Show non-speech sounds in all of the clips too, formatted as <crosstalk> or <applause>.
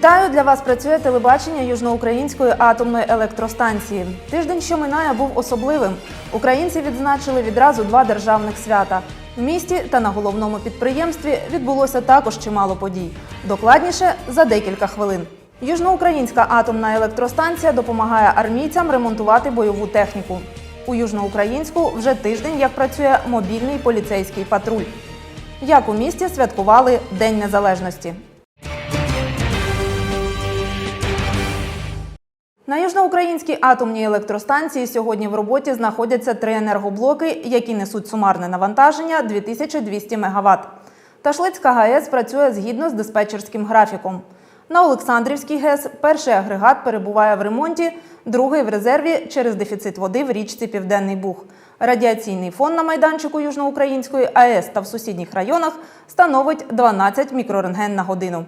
Вітаю! Для вас працює телебачення Южноукраїнської атомної електростанції. Тиждень, що минає, був особливим. Українці відзначили відразу два державних свята. В місті та на головному підприємстві відбулося також чимало подій. Докладніше за декілька хвилин. Южноукраїнська атомна електростанція допомагає армійцям ремонтувати бойову техніку. У Южноукраїнську вже тиждень як працює мобільний поліцейський патруль. Як у місті святкували День Незалежності. На южноукраїнській атомній електростанції сьогодні в роботі знаходяться три енергоблоки, які несуть сумарне навантаження 2200 МВт. Ташлицька ГАЕС працює згідно з диспетчерським графіком. На Олександрівській ГЕС перший агрегат перебуває в ремонті, другий в резерві через дефіцит води в річці Південний Буг. Радіаційний фон на майданчику Южноукраїнської АЕС та в сусідніх районах становить 12 мікрорентген на годину.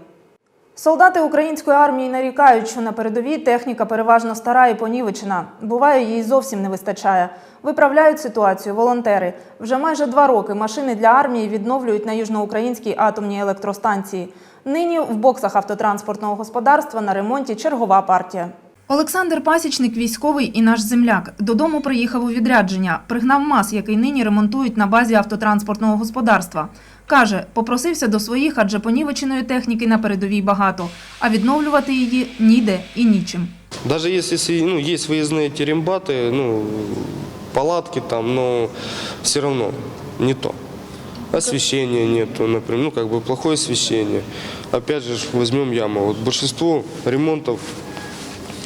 Солдати української армії нарікають, що на передовій техніка переважно стара і понівечена. Буває, їй зовсім не вистачає. Виправляють ситуацію волонтери. Вже майже два роки машини для армії відновлюють на южноукраїнській атомній електростанції. Нині в боксах автотранспортного господарства на ремонті чергова партія. Олександр Пасічник військовий і наш земляк. Додому приїхав у відрядження. Пригнав МАЗ, який нині ремонтують на базі автотранспортного господарства. Каже, попросився до своїх, адже понівеченої техніки на передовій багато, а відновлювати її ніде і нічим. Даже если си- ну, есть выездные терембаты, ну, палатки там, но все равно не то. Освещения нету, например, ну как бы плохое освещение. Опять же, ж, возьмем яму. Вот большинство ремонтов,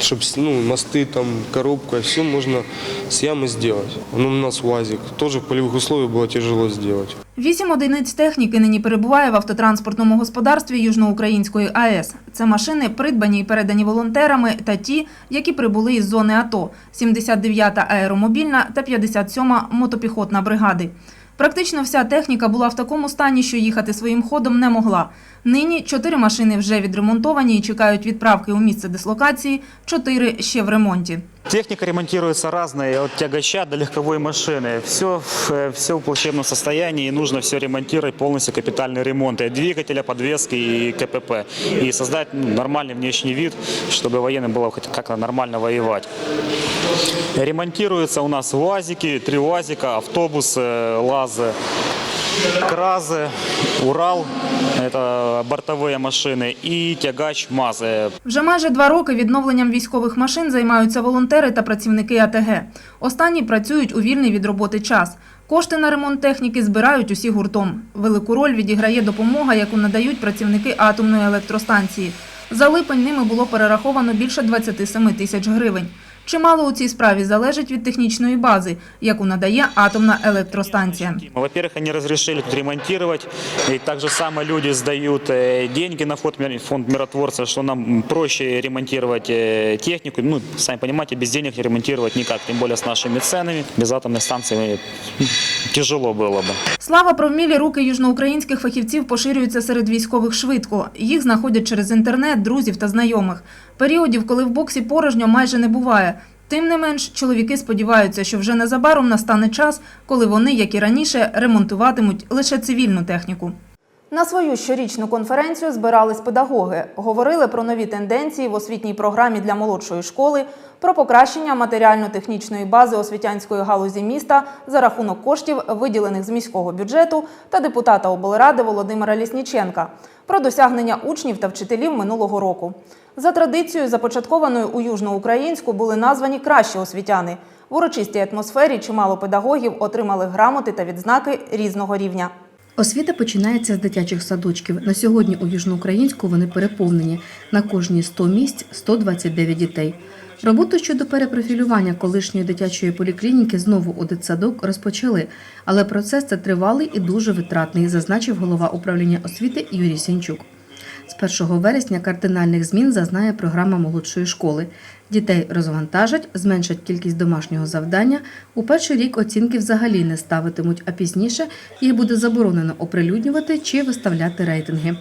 чтобы ну, мосты, там, коробка, все можно с ямы сделать. Ну, у нас УАЗик. Тоже в полевых условиях было тяжело сделать. Вісім одиниць техніки нині перебуває в автотранспортному господарстві Южноукраїнської АЕС. Це машини, придбані і передані волонтерами, та ті, які прибули із зони АТО – 79-та аеромобільна та 57-ма мотопіхотна бригади. Практично вся техніка була в такому стані, що їхати своїм ходом не могла. Нині чотири машини вже відремонтовані і чекають відправки у місце дислокації, чотири ще в ремонті. Техника ремонтируется разная, от тягача до легковой машины. Все, все в плачевном состоянии, и нужно все ремонтировать, полностью капитальный ремонт. И двигателя, подвески и КПП. И создать ну, нормальный внешний вид, чтобы военным было как-то нормально воевать. Ремонтируются у нас УАЗики, три УАЗика, автобус, э, ЛАЗы, КРАЗы, Урал, это бортовые машины, и тягач МАЗ. э, Вже майже два роки відновленням військових машин займаються волонтери та працівники АТГ. Останні працюють у вільний від роботи час. Кошти на ремонт техніки збирають усі гуртом. Велику роль відіграє допомога, яку надають працівники атомної електростанції. За липень ними було перераховано більше 27 тисяч гривень. Чимало у цій справі залежить від технічної бази, яку надає атомна електростанція. Во-первых, они разрешили тут ремонтировать, и так же само люди сдают э, деньги на фонд, мир- фонд миротворца, что нам проще ремонтировать э, технику. Ну, сами понимаете, без денег не ремонтировать никак, тем более с нашими ценами. Без атомной станции э, тяжело было бы. Слава про вмілі руки южноукраїнських фахівців поширюється серед військових швидко. Їх знаходять через інтернет, друзів та знайомих. Періодів, коли в боксі порожньо майже не буває. Тим не менш, чоловіки сподіваються, що вже незабаром настане час, коли вони, як і раніше, ремонтуватимуть лише цивільну техніку. На свою щорічну конференцію збирались педагоги, говорили про нові тенденції в освітній програмі для молодшої школи, про покращення матеріально-технічної бази освітянської галузі міста за рахунок коштів, виділених з міського бюджету, та депутата облради Володимира Лісніченка, про досягнення учнів та вчителів минулого року. За традицією, започаткованою у Южноукраїнську, були названі кращі освітяни. В урочистій атмосфері чимало педагогів отримали грамоти та відзнаки різного рівня. Освіта починається з дитячих садочків. На сьогодні у Южноукраїнську вони переповнені. На кожні 100 місць 129 дітей. Роботу щодо перепрофілювання колишньої дитячої поліклініки знову у дитсадок розпочали, але процес це тривалий і дуже витратний, зазначив голова управління освіти Юрій Сінчук. З 1 вересня кардинальних змін зазнає програма молодшої школи. Дітей розвантажать, зменшать кількість домашнього завдання. У перший рік оцінки взагалі не ставитимуть, а пізніше їх буде заборонено оприлюднювати чи виставляти рейтинги.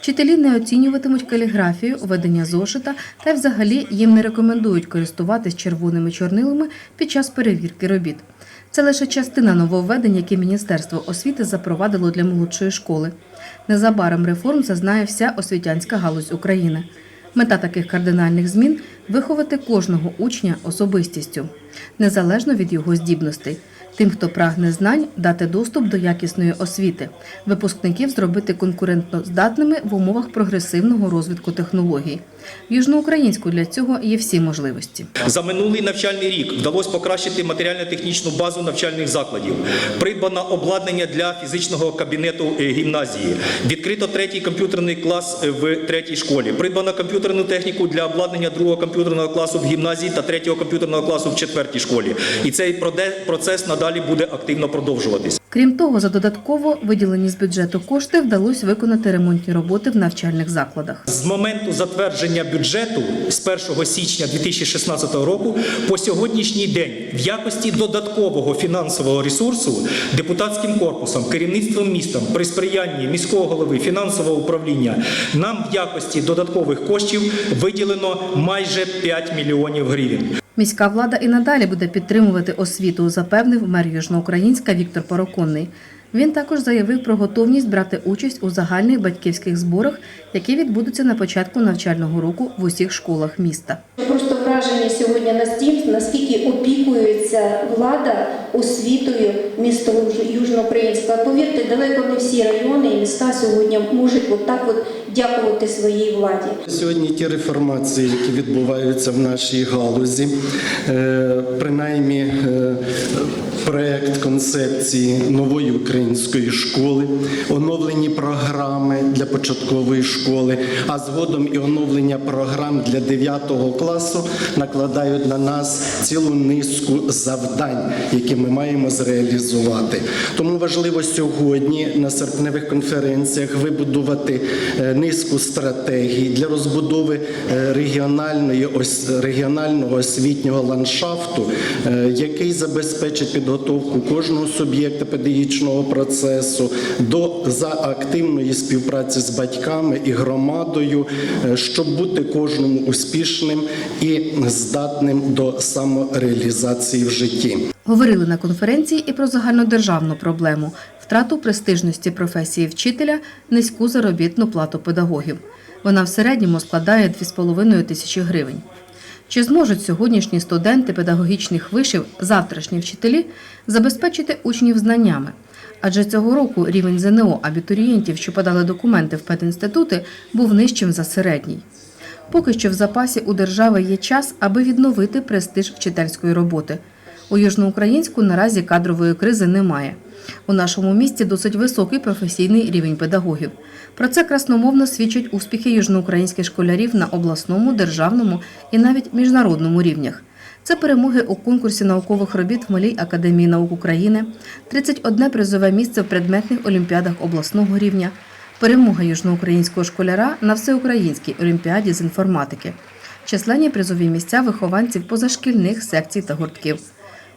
Вчителі не оцінюватимуть каліграфію, ведення зошита та й взагалі їм не рекомендують користуватись червоними чорнилами під час перевірки робіт. Це лише частина нововведень, які Міністерство освіти запровадило для молодшої школи. Незабаром реформ зазнає вся освітянська галузь України. Мета таких кардинальних змін виховати кожного учня особистістю, незалежно від його здібностей. Тим, хто прагне знань, дати доступ до якісної освіти, випускників зробити конкурентно здатними в умовах прогресивного розвитку технологій. В Южноукраїнську для цього є всі можливості. За минулий навчальний рік вдалося покращити матеріально-технічну базу навчальних закладів. Придбано обладнання для фізичного кабінету е, гімназії. Відкрито третій комп'ютерний клас е, в третій школі. Придбано комп'ютерну техніку для обладнання другого комп'ютерного класу в гімназії та третього комп'ютерного класу в четвертій школі. І цей процес надалі буде активно продовжуватись. Крім того, за додатково виділені з бюджету кошти вдалося виконати ремонтні роботи в навчальних закладах. З моменту затвердження бюджету з 1 січня 2016 року по сьогоднішній день в якості додаткового фінансового ресурсу депутатським корпусом, керівництвом містом при сприянні міського голови фінансового управління нам в якості додаткових коштів виділено майже 5 мільйонів гривень. Міська влада і надалі буде підтримувати освіту, запевнив мер Южноукраїнська Віктор Пороконний. Він також заявив про готовність брати участь у загальних батьківських зборах, які відбудуться на початку навчального року в усіх школах міста. Просто враження сьогодні настільки, наскільки опікується влада освітою міста Южноукраїнська. Повірте, далеко не всі райони і міста сьогодні можуть отак от дякувати своїй владі. Сьогодні ті реформації, які відбуваються в нашій галузі, е, принаймні е, проект концепції нової української школи, оновлені програми для початкової школи, а згодом і оновлення програм для 9 класу накладають на нас цілу низку завдань, які ми маємо зреалізувати. Тому важливо сьогодні на серпневих конференціях вибудувати е, низку стратегій для розбудови е, регіональної регіонального освітнього ландшафту, е, який забезпечить підготовку кожного суб'єкта педагогічного процесу до за активної співпраці з батьками і громадою, е, щоб бути кожному успішним і здатним до самореалізації в житті. Говорили на конференції і про загальнодержавну проблему втрату престижності професії вчителя, низьку заробітну плату педагогів. Вона в середньому складає 2,5 тисячі гривень. Чи зможуть сьогоднішні студенти педагогічних вишів, завтрашні вчителі, забезпечити учнів знаннями? Адже цього року рівень ЗНО абітурієнтів, що подали документи в педінститути, був нижчим за середній. Поки що в запасі у держави є час, аби відновити престиж вчительської роботи. У Южноукраїнську наразі кадрової кризи немає. У нашому місті досить високий професійний рівень педагогів. Про це красномовно свідчать успіхи южноукраїнських школярів на обласному, державному і навіть міжнародному рівнях. Це перемоги у конкурсі наукових робіт в Малій академії наук України, 31 призове місце в предметних олімпіадах обласного рівня, перемога южноукраїнського школяра на всеукраїнській олімпіаді з інформатики, численні призові місця вихованців позашкільних секцій та гуртків.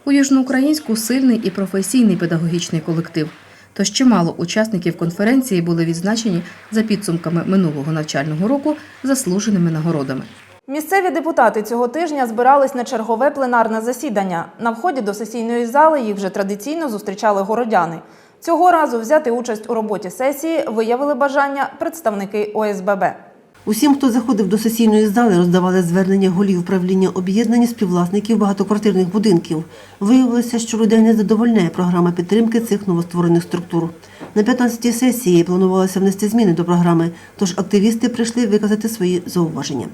У Южноукраїнську сильний і професійний педагогічний колектив. Тож чимало учасників конференції були відзначені за підсумками минулого навчального року заслуженими нагородами. Місцеві депутати цього тижня збирались на чергове пленарне засідання. На вході до сесійної зали їх вже традиційно зустрічали городяни. Цього разу взяти участь у роботі сесії виявили бажання представники ОСББ. Усім, хто заходив до сесійної зали, роздавали звернення голів управління об'єднання співвласників багатоквартирних будинків. Виявилося, що людей не задовольняє програма підтримки цих новостворених структур. На 15-й сесії планувалося внести зміни до програми, тож активісти прийшли виказати свої зауваження.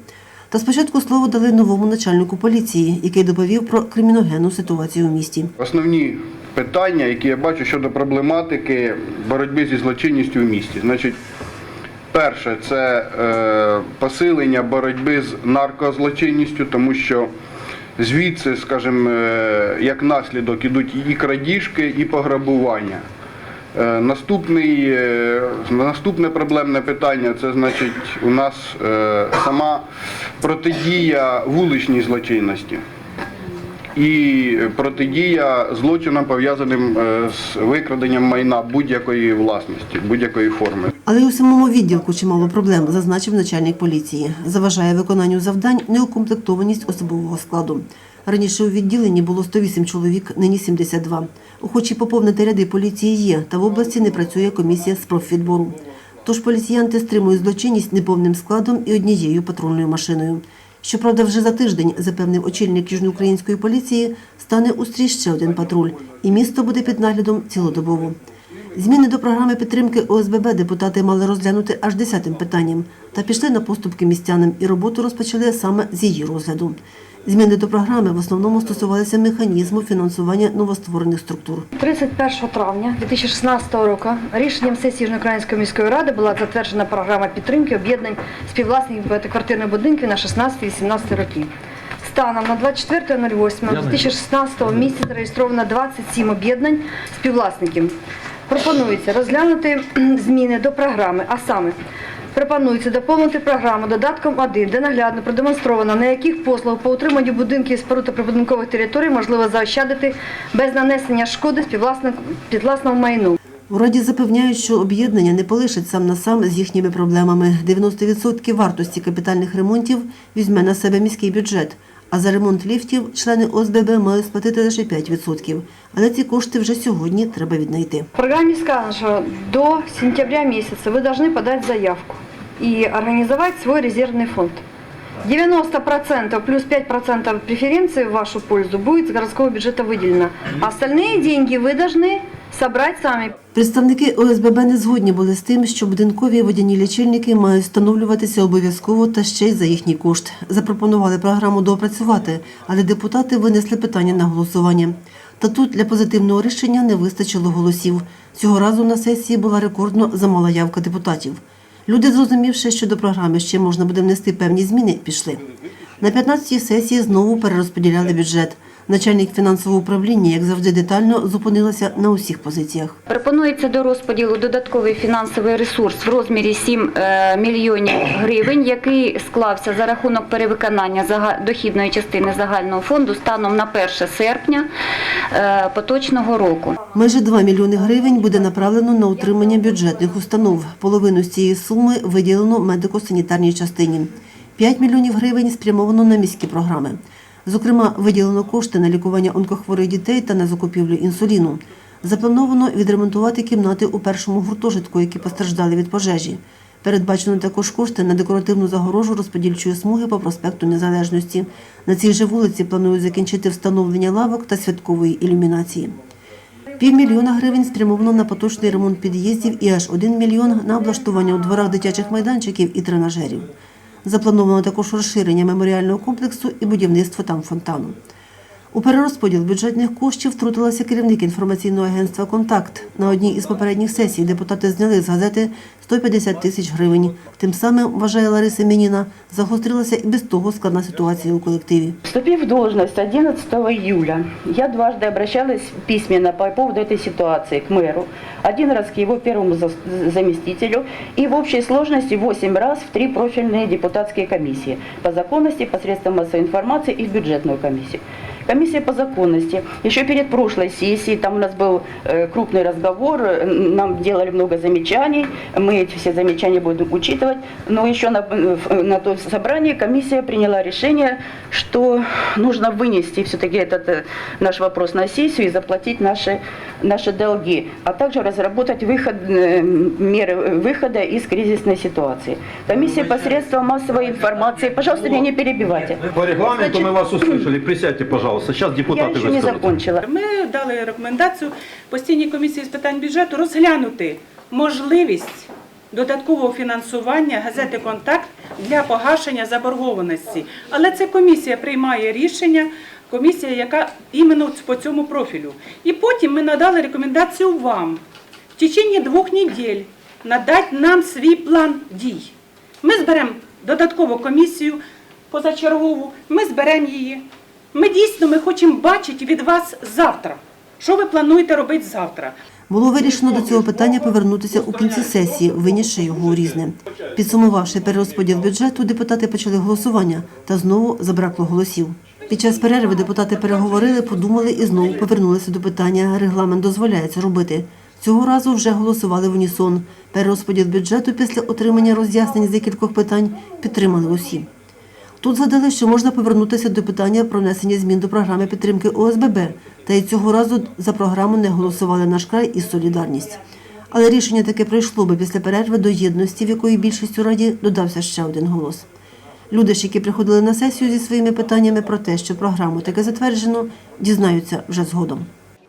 Та спочатку слово дали новому начальнику поліції, який доповів про криміногенну ситуацію в місті. Основні питання, які я бачу щодо проблематики боротьби зі злочинністю в місті. Значить, перше, це е, посилення боротьби з наркозлочинністю, тому що звідси, скажімо, е, як наслідок ідуть і крадіжки, і пограбування. Е, Наступний, наступне проблемне питання це значить у нас сама протидія вуличній злочинності і протидія злочинам пов'язаним з викраденням майна будь-якої власності, будь-якої форми. Але й у самому відділку чимало проблем, зазначив начальник поліції. Заважає виконанню завдань неукомплектованість особового складу. Раніше у відділенні було 108 чоловік, нині 72. Охочі поповнити ряди поліції є, та в області не працює комісія з профвідбору. Тож поліціянти стримують злочинність неповним складом і однією патрульною машиною. Щоправда, вже за тиждень, запевнив очільник южноукраїнської поліції, стане у стрій ще один патруль, і місто буде під наглядом цілодобово. Зміни до програми підтримки ОСББ депутати мали розглянути аж десятим питанням та пішли на поступки містянам і роботу розпочали саме з її розгляду. Зміни до програми в основному стосувалися механізму фінансування новостворених структур. 31 травня 2016 року рішенням сесії Южноукраїнської міської ради була затверджена програма підтримки об'єднань співвласників багатоквартирних будинків на 16-18 роки. Станом на 24.08.2016 в місті зареєстровано 27 об'єднань співвласників. Пропонується розглянути <clears throat> зміни до програми, а саме Пропонується доповнити програму додатком 1, де наглядно продемонстровано, на яких послуг по утриманню будинків і споруд та прибудинкових територій можливо заощадити без нанесення шкоди підвласному майну. У раді запевняють, що об'єднання не полишить сам на сам з їхніми проблемами. 90% вартості капітальних ремонтів візьме на себе міський бюджет. А за ремонт ліфтів члени ОСББ мають сплатити лише 5%. Але ці кошти вже сьогодні треба віднайти. В программе сказано, что до сентября месяца вы должны подать заявку и организовать свой резервный фонд. 90% плюс 5% преференций в вашу пользу будет с городского бюджета выделено. А остальные деньги вы должны собрать сами. Представники ОСББ не згодні були з тим, що будинкові водяні лічильники мають встановлюватися обов'язково та ще й за їхній кошт. Запропонували програму доопрацювати, але депутати винесли питання на голосування. Та тут для позитивного рішення не вистачило голосів. Цього разу на сесії була рекордно замала явка депутатів. Люди, зрозумівши, що до програми ще можна буде внести певні зміни, пішли. На 15-й сесії знову перерозподіляли бюджет. Начальник фінансового управління, як завжди, детально зупинилася на усіх позиціях. Пропонується до розподілу додатковий фінансовий ресурс в розмірі 7 е, мільйонів гривень, який склався за рахунок перевиконання дохідної частини загального фонду станом на 1 серпня е, поточного року. Майже 2 мільйони гривень буде направлено на утримання бюджетних установ. Половину з цієї суми виділено медико-санітарній частині. 5 мільйонів гривень спрямовано на міські програми. Зокрема, виділено кошти на лікування онкохворих дітей та на закупівлю інсуліну. Заплановано відремонтувати кімнати у першому гуртожитку, які постраждали від пожежі. Передбачено також кошти на декоративну загорожу розподільчої смуги по проспекту Незалежності. На цій же вулиці планують закінчити встановлення лавок та святкової ілюмінації. Півмільйона гривень спрямовано на поточний ремонт під'їздів і аж один мільйон на облаштування у дворах дитячих майданчиків і тренажерів. Заплановано також розширення меморіального комплексу і будівництво там фонтану. У перерозподіл бюджетних коштів втрутилася керівник інформаційного агентства «Контакт». На одній із попередніх сесій депутати зняли з газети 150 тисяч гривень. Тим самим, вважає Лариса Мініна, загострилася і без того складна ситуація у колективі. Вступив в должность 11 июля, я дважды обращалась письменно по поводу этой ситуации к мэру. Один раз к его первому за- заместителю и в общей сложности 8 раз в три профильные депутатские комиссии по законности, посредством массовой информации и в бюджетную комиссию. Комиссия по законности. Еще перед прошлой сессией, там у нас был э, крупный разговор, э, нам делали много замечаний, мы эти все замечания будем учитывать, но еще на, э, на том собрании комиссия приняла решение, что нужно вынести все-таки этот наш вопрос на сессию и заплатить наши, наши долги, а также разработать выход, меры выхода из кризисной ситуации. Комиссия посредством массовой информации, пожалуйста, меня не перебивайте. По регламенту мы вас услышали. Присядьте, пожалуйста. Сейчас Я депутаты еще не закончила. Ми дали рекомендацію постійній комісії з питань бюджету розглянути можливість додаткового фінансування газети Контакт для погашення заборгованості. Але це комісія приймає рішення, комісія, яка іменно по цьому профілю. І потім ми надали рекомендацію вам в течение двох неділь надати нам свій план дій. Ми зберемо додаткову комісію позачергову, ми зберемо її. Ми дійсно ми хочемо бачити від вас завтра. Що ви плануєте робити завтра? Було вирішено до цього питання повернутися у кінці сесії, винісши його у різне. Підсумувавши перерозподіл бюджету, депутати почали голосування, та знову забракло голосів. Під час перерви депутати переговорили, подумали і знову повернулися до питання. Регламент дозволяє це робити. Цього разу вже голосували в унісон. Перерозподіл бюджету після отримання роз'яснень з декількох питань підтримали усі. Тут згадали, що можна повернутися до питання про внесення змін до програми підтримки ОСББ, та й цього разу за програму не голосували наш край і солідарність. Але рішення таке пройшло би після перерви до єдності, в якої більшість у раді додався ще один голос. Люди ж, які приходили на сесію зі своїми питаннями про те, що програму таке затверджено, дізнаються вже згодом.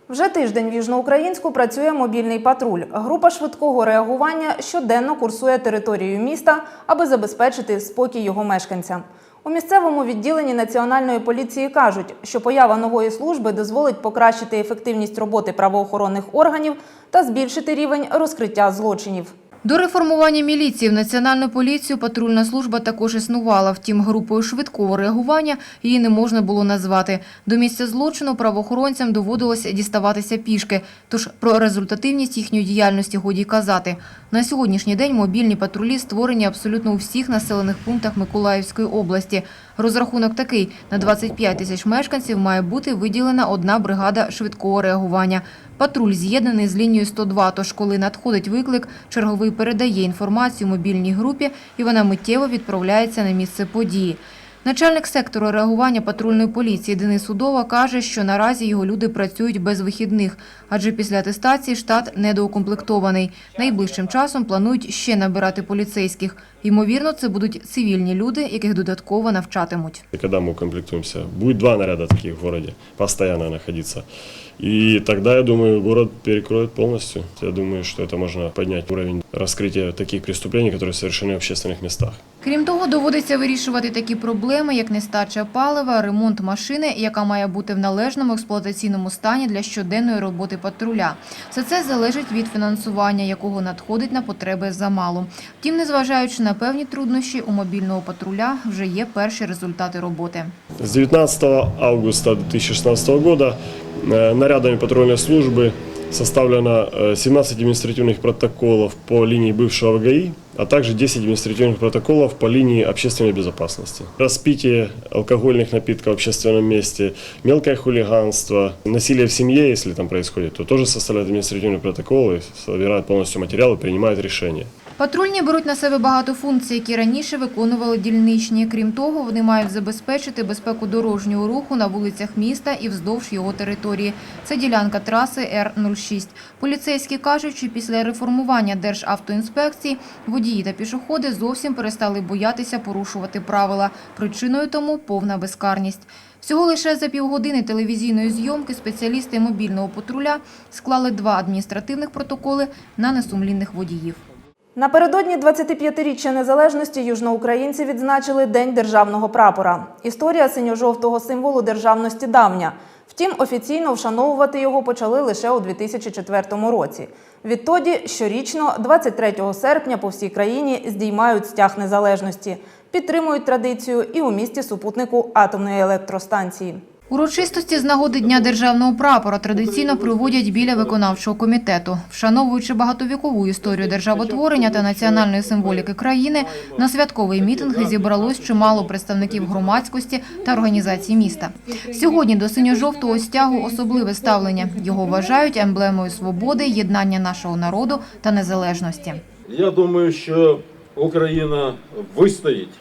Вже тиждень в Южноукраїнську працює мобільний патруль. Група швидкого реагування щоденно курсує територією міста, аби забезпечити спокій його мешканцям. У місцевому відділенні Національної поліції кажуть, що поява нової служби дозволить покращити ефективність роботи правоохоронних органів та збільшити рівень розкриття злочинів. До реформування міліції в Національну поліцію патрульна служба також існувала, втім групою швидкого реагування її не можна було назвати. До місця злочину правоохоронцям доводилося діставатися пішки, тож про результативність їхньої діяльності годі казати. На сьогоднішній день мобільні патрулі створені абсолютно у всіх населених пунктах Миколаївської області. Розрахунок такий – на 25 тисяч мешканців має бути виділена одна бригада швидкого реагування. Патруль з'єднаний з лінією 102, тож коли надходить виклик, черговий передає інформацію мобільній групі і вона миттєво відправляється на місце події. Начальник сектору реагування патрульної поліції Денис Удова каже, що наразі його люди працюють без вихідних, адже після атестації штат недоукомплектований. Найближчим часом планують ще набирати поліцейських. Ймовірно, це будуть цивільні люди, яких додатково навчатимуть. И когда мы укомплектуемся, будет два наряда таких в городе постоянно находиться. И тогда, я думаю, город перекроет полностью. Я думаю, что это можно поднять уровень раскрытия таких преступлений, которые совершены в общественных местах. Крім того, доводиться вирішувати такі проблеми, як нестача палива, ремонт машини, яка має бути в належному експлуатаційному стані для щоденної роботи патруля. Все це залежить від фінансування, якого надходить на потреби замало. Втім, незважаючи на певні труднощі, у мобільного патруля вже є перші результати роботи. С 19 августа 2016 года э, нарядами патрульной службы составлено э, 17 административных протоколов по линии бывшего ГАИ, а также 10 административных протоколов по линии общественной безопасности. Распитие алкогольных напитков в общественном месте, мелкое хулиганство, насилие в семье, если там происходит, то тоже составляют административные протоколы, собирают полностью материалы, принимают решения. Патрульні беруть на себе багато функцій, які раніше виконували дільничні. Крім того, вони мають забезпечити безпеку дорожнього руху на вулицях міста і вздовж його території. Це ділянка траси Р-06. Поліцейські кажуть, що після реформування Державтоінспекції водії та пішоходи зовсім перестали боятися порушувати правила. Причиною тому повна безкарність. Всього лише за півгодини телевізійної зйомки спеціалісти мобільного патруля склали два адміністративних протоколи на несумлінних водіїв. Напередодні 25-річчя незалежності южноукраїнці відзначили День державного прапора. Історія синьо-жовтого символу державності давня. Втім, офіційно вшановувати його почали лише у 2004 році. Відтоді щорічно, 23 серпня, по всій країні здіймають стяг незалежності, підтримують традицію і у місті супутнику атомної електростанції. Урочистості з нагоди Дня державного прапора традиційно проводять біля виконавчого комітету. Вшановуючи багатовікову історію державотворення та національної символіки країни, на святковий мітинг зібралось чимало представників громадськості та організацій міста. Сьогодні до синьо-жовтого стягу особливе ставлення. Його вважають емблемою свободи, єднання нашого народу та незалежності. Я думаю, що Україна вистоїть,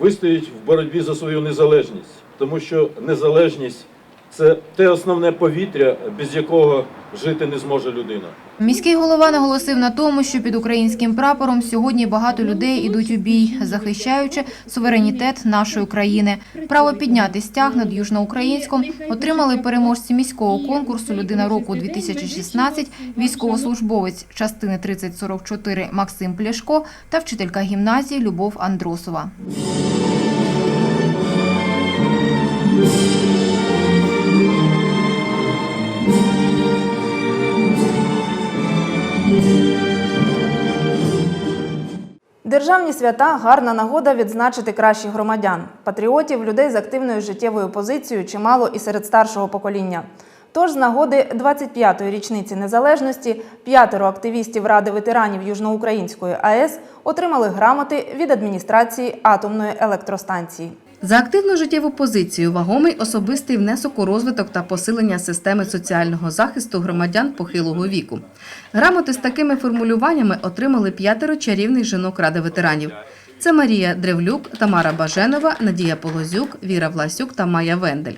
вистоїть в боротьбі за свою незалежність, тому що незалежність це те основне повітря, без якого жити не зможе людина. Міський голова наголосив на тому, що під українським прапором сьогодні багато людей ідуть у бій, захищаючи суверенітет нашої країни. Право підняти стяг над Южноукраїнськом отримали переможці міського конкурсу Людина року 2016 військовослужбовець частини 3044 Максим Пляшко та вчителька гімназії Любов Андросова. Державні свята гарна нагода відзначити кращих громадян, патріотів, людей з активною життєвою позицією чимало і серед старшого покоління. Тож з нагоди 25-ї річниці незалежності п'ятеро активістів Ради ветеранів Южноукраїнської АЕС отримали грамоти від адміністрації атомної електростанції. За активну життєву позицію вагомий особистий внесок у розвиток та посилення системи соціального захисту громадян похилого віку. Грамоти з такими формулюваннями отримали п'ятеро чарівних жінок Ради ветеранів. Це Марія Древлюк, Тамара Баженова, Надія Полозюк, Віра Власюк та Майя Вендель.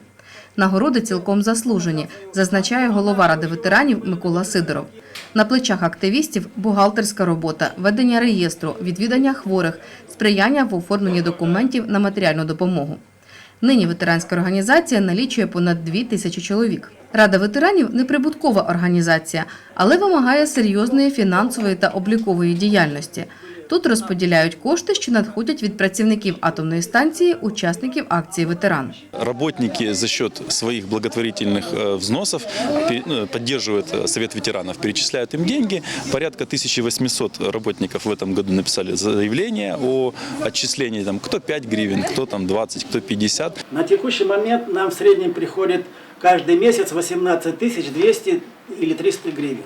Нагороди цілком заслужені, зазначає голова Ради ветеранів Микола Сидоров. На плечах активістів бухгалтерська робота, ведення реєстру, відвідання хворих, сприяння в оформленні документів на матеріальну допомогу. Нині ветеранська організація налічує понад дві тисячі чоловік. Рада ветеранів неприбуткова організація, але вимагає серйозної фінансової та облікової діяльності. Тут розподіляють кошти, що надходять від працівників атомної станції, учасників акції ветеран. Работники за счет своих благотворительных э, взносов пе- ну, поддерживают э, Совет ветеранов, перечисляют им деньги. Порядка 1800 работников в этом году написали заявление о отчислении, там, кто 5 гривен, кто там 20, кто 50. На текущий момент нам в среднем приходит каждый месяц 18 тысяч 200 или 300 гривен.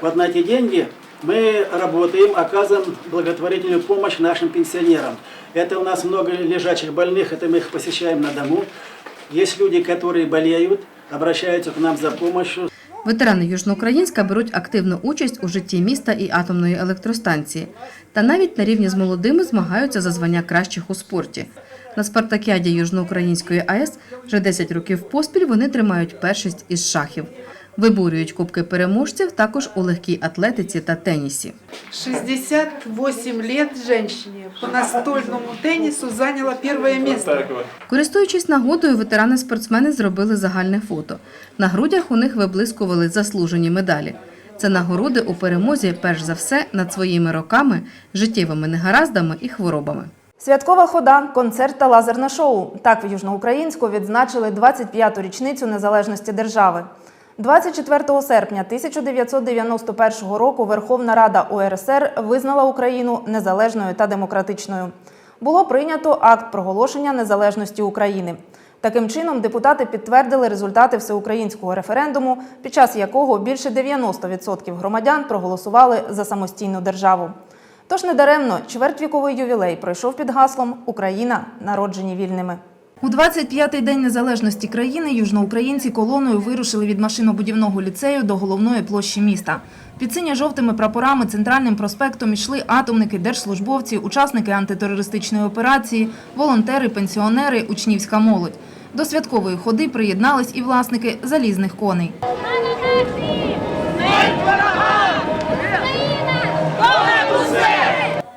Вот на эти деньги мы работаем, оказываем благотворительную помощь нашим пенсионерам. Это у нас много лежачих больных, это мы их посещаем на дому. Есть люди, которые болеют, обращаются к нам за помощью. Ветерани Южноукраїнська беруть активну участь у житті міста і атомної електростанції. Та навіть на рівні з молодими змагаються за звання кращих у спорті. На спартакіаді Южноукраїнської АЕС вже 10 років поспіль вони тримають першість із шахів. Виборюють кубки переможців також у легкій атлетиці та тенісі. 68 лет женщине по настольному теннису заняла первое место. Користуючись нагодою, ветерани-спортсмени зробили загальне фото. На грудях у них виблискували заслужені медалі. Це нагороди у перемозі, перш за все, над своїми роками, життєвими негараздами і хворобами. Святкова хода, концерт та лазерне шоу. Так в Южноукраїнську відзначили 25-ту річницю незалежності держави. 24 серпня 1991 року Верховна Рада УРСР визнала Україну незалежною та демократичною. Було прийнято акт проголошення незалежності України. Таким чином, депутати підтвердили результати всеукраїнського референдуму, під час якого більше 90% громадян проголосували за самостійну державу. Тож недаремно чвертьвіковий ювілей пройшов під гаслом Україна народжені вільними. У 25-й день незалежності країни южноукраїнці колоною вирушили від машинобудівного ліцею до головної площі міста. Під синьо-жовтими прапорами центральним проспектом йшли атомники, держслужбовці, учасники антитерористичної операції, волонтери, пенсіонери, учнівська молодь. До святкової ходи приєднались і власники залізних коней.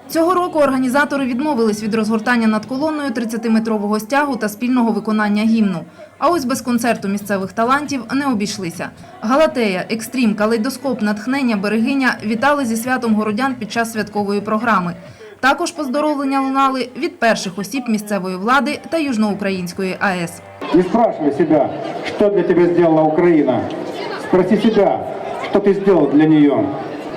Цього року організатори відмовились від розгортання над колоною 30-метрового стягу та спільного виконання гімну. А ось без концерту місцевих талантів не обійшлися. Галатея, екстрім, калейдоскоп, натхнення, берегиня вітали зі святом городян під час святкової програми. Також поздоровлення лунали від перших осіб місцевої влади та Южноукраїнської АЕС. Не спрашивай себя, что для тебя сделала Украина. Спроси себя, что ты сделал для нее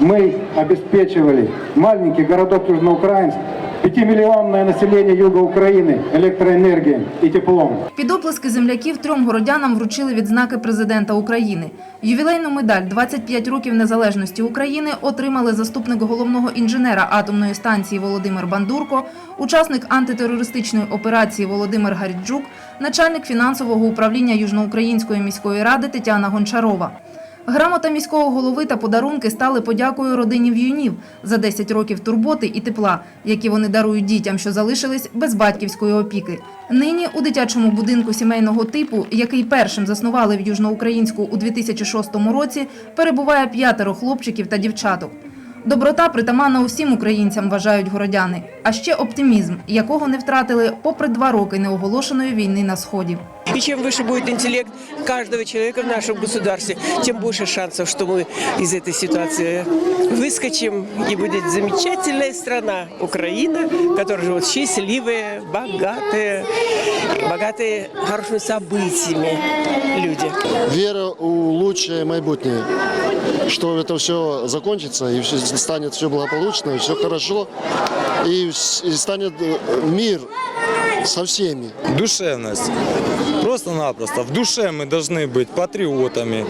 Мы обеспечивали маленький городок Южноукраинск, пятимиллионное население юга Украины электроэнергией и теплом. Під оплески земляків трьом городянам вручили відзнаки президента України. Ювілейну медаль «25 років незалежності України отримали заступник головного інженера атомної станції Володимир Бандурко, учасник антитерористичної операції Володимир Гаріджук, начальник фінансового управління Южноукраїнської міської ради Тетяна Гончарова. Грамота міського голови та подарунки стали подякою родині в'юнів за 10 років турботи і тепла, які вони дарують дітям, що залишились без батьківської опіки. Нині у дитячому будинку сімейного типу, який першим заснували в Южноукраїнську у 2006 році, перебуває п'ятеро хлопчиків та дівчаток. Доброта притаманна усім українцям, вважають городяни, а ще оптимізм, якого не втратили попри два роки неоголошеної війни на сході. И чем выше будет интеллект каждого человека в нашем государстве, тем больше шансов, что мы из этой ситуации выскочим и будет замечательная страна Украина, в которой живут счастливые, богатые, богатые хорошими событиями люди. Вера у лучшее майбутнее, что это все закончится и все станет все благополучно, и все хорошо, и, и станет э, мир со всеми. Душевность. Просто-напросто. В душе мы должны быть патриотами,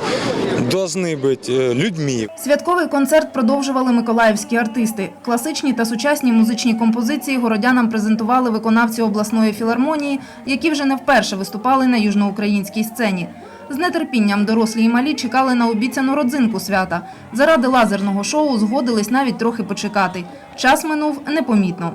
должны быть э, людьми. Святковий концерт продовжували миколаївські артисти. Класичні та сучасні музичні композиції городянам презентували виконавці обласної філармонії, які вже не вперше виступали на южноукраїнській сцені. З нетерпінням дорослі й малі чекали на обіцяну родзинку свята. Заради лазерного шоу згодились навіть трохи почекати. Час минув непомітно.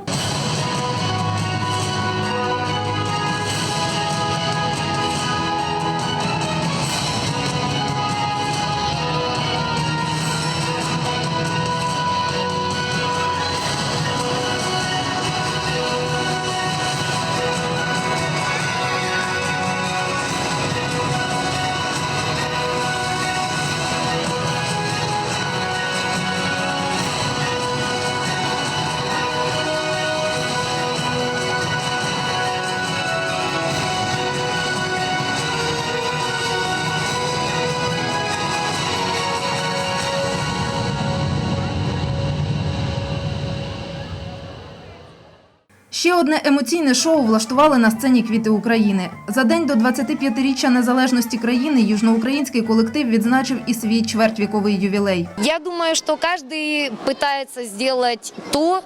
Ще одне емоційне шоу влаштували на сцені Квіти України. За день до 25-річчя незалежності країни южноукраїнський колектив відзначив і свій чвертьвіковий ювілей. Я думаю, что каждый пытается сделать то,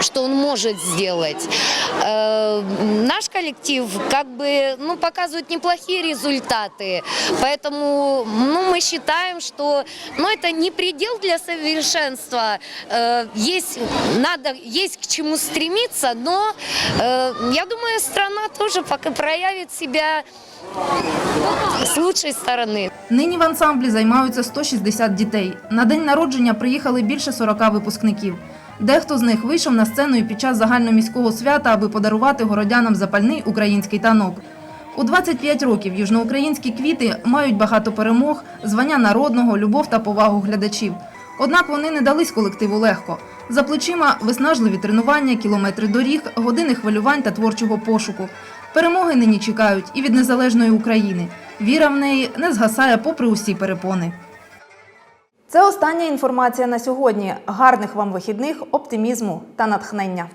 что он может сделать. Э, Наш коллектив как бы ну, показывает неплохие результаты, поэтому ну, мы считаем, что ну, это не предел для совершенства. Э, Есть, надо, есть к чему стремиться, но э, я думаю, страна тоже пока проявит себя с лучшей стороны. Нині в ансамблі займаються 160 дітей. На день народження приїхали більше 40 випускників. Дехто з них вийшов на сцену і під час загальноміського свята, аби подарувати городянам запальний український танок. У 25 років южноукраїнські квіти мають багато перемог, звання народного, любов та повагу глядачів. Однак вони не дались колективу легко. За плечима виснажливі тренування, кілометри доріг, години хвилювань та творчого пошуку. Перемоги нині чекають і від незалежної України. Віра в неї не згасає попри усі перепони. Це остання інформація на сьогодні. Гарних вам вихідних, оптимізму та натхнення.